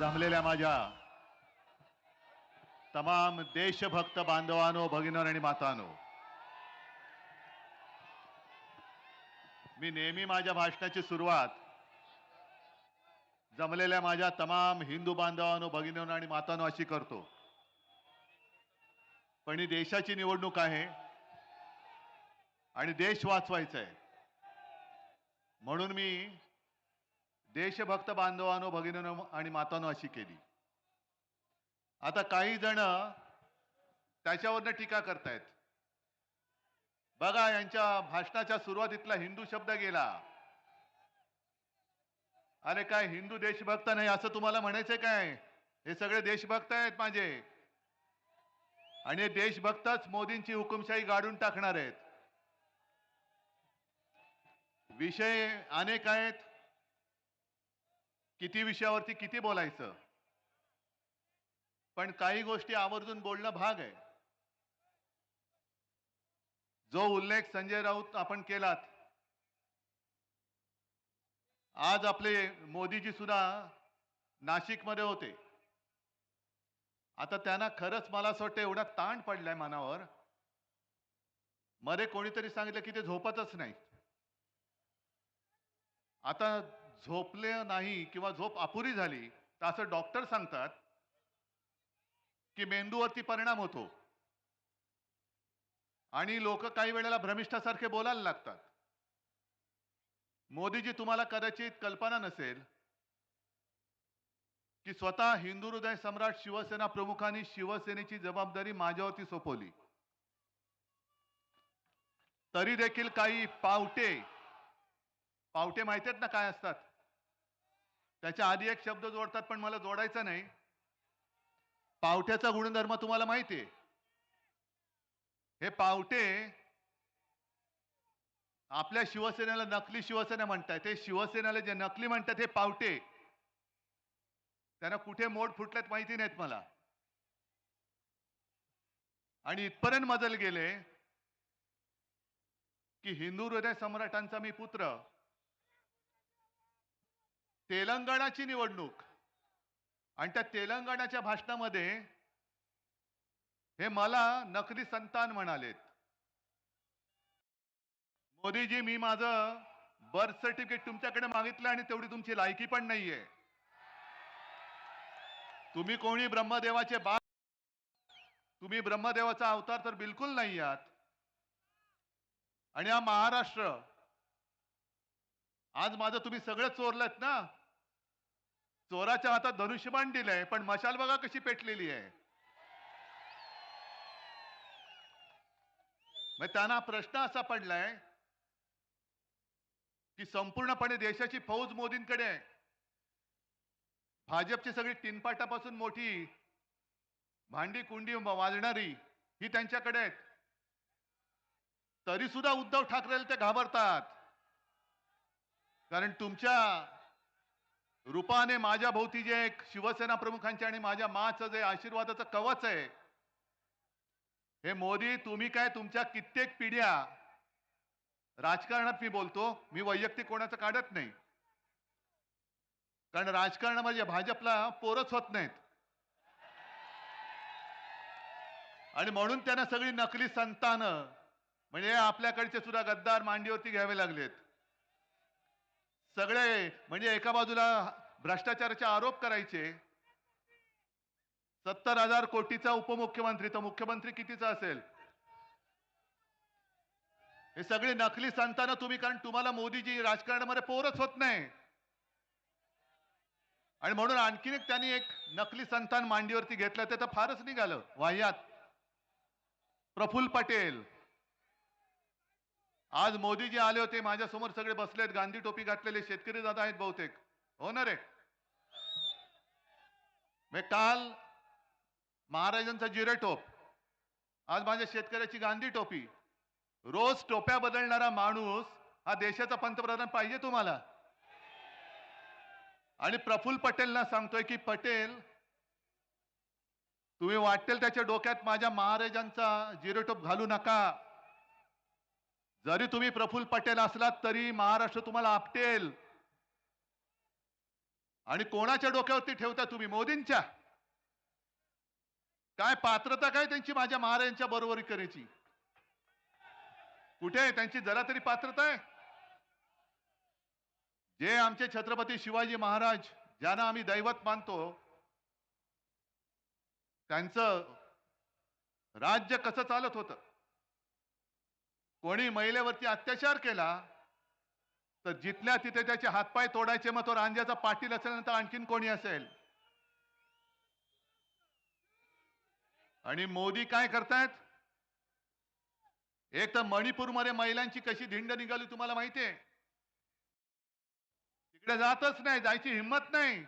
जमलेल्या माझ्या तमाम देशभक्त बांधवानो भगिनीवर आणि मातानो मी नेहमी माझ्या भाषणाची सुरुवात जमलेल्या माझ्या तमाम हिंदू बांधवानो भगिनींनो आणि मातानो अशी करतो. पण ही देशाची निवडणूक आहे आणि देश वाचवायचा आहे म्हणून मी देशभक्त बांधवांनो भगिनीनो आणि मातानो अशी केली. आता काही जण त्याच्यावरनं टीका करतायत. बघा यांच्या भाषणाच्या सुरुवातीतला हिंदू शब्द गेला. अरे काय हिंदू देशभक्त नाही असं तुम्हाला म्हणायचंय काय? हे सगळे देशभक्त आहेत माझे. आणि हे देशभक्तच मोदींची हुकुमशाही गाडून टाकणार आहेत. विषय अनेक आहेत. किती विषयावरती किती बोलायचं? पण काही गोष्टी आवर्जून बोलणं भाग आहे. जो उल्लेख संजय राऊत आपण केलात आज आपले मोदीजी सुद्धा नाशिकमध्ये होते. आता त्यांना खरंच मला असं वाटतं एवढा ताण पडलाय मनावर. मध्ये कोणीतरी सांगितलं की ते झोपतच नाही आता झोपले नाही किंवा झोप अपुरी झाली तर असं डॉक्टर सांगतात की मेंदूवरती परिणाम होतो. आणि लोक काही वेळेला भ्रमिष्ठासारखे बोलायला लागतात. मोदीजी तुम्हाला कदाचित कल्पना नसेल की स्वतः हिंदू हृदय सम्राट शिवसेना प्रमुखांनी शिवसेनेची जबाबदारी माझ्यावरती सोपवली. तरी देखील काही पावटे पावटे माहिती आहेत ना काय असतात? त्याच्या आधी एक शब्द जोडतात पण मला जोडायचा नाही. पावट्याचा गुणधर्म तुम्हाला माहिती आहे हे पावटे आपल्या शिवसेनेला नकली शिवसेना म्हणतात हे शिवसेनेला जे नकली म्हणतात हे पावटे. त्यांना कुठे मोड फुटल्यात माहिती नाहीत मला. आणि इथपर्यंत मजल गेले की हिंदू हृदय सम्राटांचा मी पुत्र तेलंगणाची निवडणूक. आणि त्या तेलंगणाच्या भाषणामध्ये हे मला नकली संतान म्हणालेत. मोदीजी मी माझं बर्थ सर्टिफिकेट तुमच्याकडे मागितलं आणि तेवढी तुमची लायकी पण नाहीये. तुम्ही कोणी ब्रह्मदेवाचे बा तुम्ही ब्रह्मदेवाचा अवतार तर बिलकुल नाही आहात. आणि हा महाराष्ट्र आज माझं तुम्ही सगळं चोरलंत ना? चोराच्या हातात धनुष्यबाण दिलंय पण मशाल बघा कशी पेटलेली आहे. मग त्यांना प्रश्न असा पडलाय की संपूर्णपणे देशाची फौज मोदींकडे आहे. भाजपची सगळी तीनपाटापासून मोठी भांडी कुंडी वाजणारी ही त्यांच्याकडे आहेत. तरी सुद्धा उद्धव ठाकरेला ते घाबरतात. कारण तुमच्या रूपाने माझ्या भोवती जे एक शिवसेना प्रमुखांचे आणि माझ्या माचं जे आशीर्वादाचं कवच आहे हे मोदी तुम्ही काय तुमच्या कित्येक पिढ्या राजकारणात मी बोलतो मी वैयक्तिक कोणाचं काढत नाही. कारण राजकारणामध्ये भाजपला पोरच होत नाहीत. आणि म्हणून त्यांना सगळी नकली संतान म्हणजे आपल्याकडचे सुद्धा गद्दार मांडीवरती घ्यावे लागलेत. सगळे म्हणजे एका बाजूला भ्रष्टाचाराचे आरोप करायचे. सत्तर हजार कोटीचा उपमुख्यमंत्री तर मुख्यमंत्री कितीचा असेल? हे सगळे नकली संतान तुम्ही कारण तुम्हाला मोदीजी राजकारणामध्ये पोरच होत नाही. आणि म्हणून आणखीन एक त्यांनी एक नकली संतान मांडीवरती घेतलं ते तर फारच निघालं. वाह्यात. प्रफुल्ल पटेल. आज मोदीजी आले होते माझ्यासमोर सगळे बसलेत गांधी टोपी घातलेले शेतकरी जात आहेत बहुतेक. हो ना रे? मी काल महाराजांचा जिरे टोप आज माझ्या शेतकऱ्याची गांधी टोपी रोज टोप्या बदलणारा माणूस हा देशाचा पंतप्रधान पाहिजे तुम्हाला. आणि प्रफुल्ल पटेलना सांगतोय की पटेल तुम्ही वाटेल त्याच्या डोक्यात माझ्या महाराजांचा जिरेटोप घालू नका. जरी तुम्ही प्रफुल्ल पटेल असलात तरी महाराष्ट्र तुम्हाला आपटेल. आणि कोणाच्या डोक्यावरती ठेवता तुम्ही? मोदींच्या. काय पात्रता काय त्यांची माझ्या महाराजांच्या बरोबरी करायची कुठे आहे? त्यांची जरा तरी पात्रता आहे. जे आमचे छत्रपती शिवाजी महाराज ज्यांना आम्ही दैवत मानतो त्यांचं राज्य कसं चालत होतं? कोणी महिलेवरती अत्याचार केला तर जिथल्या तिथे त्याचे हातपाय तोडायचे मग तो रांजाचा पाटील असेल तर आणखीन कोणी असेल? आणि मोदी काय करतायत? एक तर मणिपूरमध्ये महिलांची कशी धिंड निघाली तुम्हाला माहिती आहे? तिकडे जातच नाही जायची हिंमत नाही.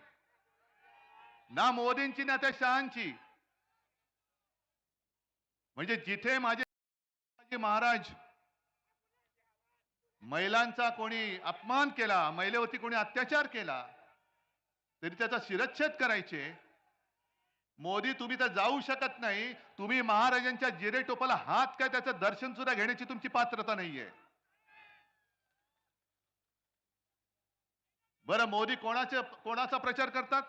ना मोदींची ना त्या शहांची. म्हणजे जिथे माझे महाराज महिलांचा कोणी अपमान केला महिलेवरती कोणी अत्याचार केला तरी त्याचा शिरच्छेद करायचे. मोदी तुम्ही तर जाऊ शकत नाही. तुम्ही महाराजांच्या जिरे टोपाला हात काय त्याचं दर्शन सुद्धा घेण्याची तुमची पात्रता नाहीये. बरं मोदी कोणाचे कोणाचा प्रचार करतात?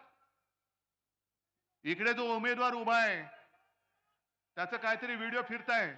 इकडे जो उमेदवार उभा आहे त्याचं काहीतरी व्हिडिओ फिरताय.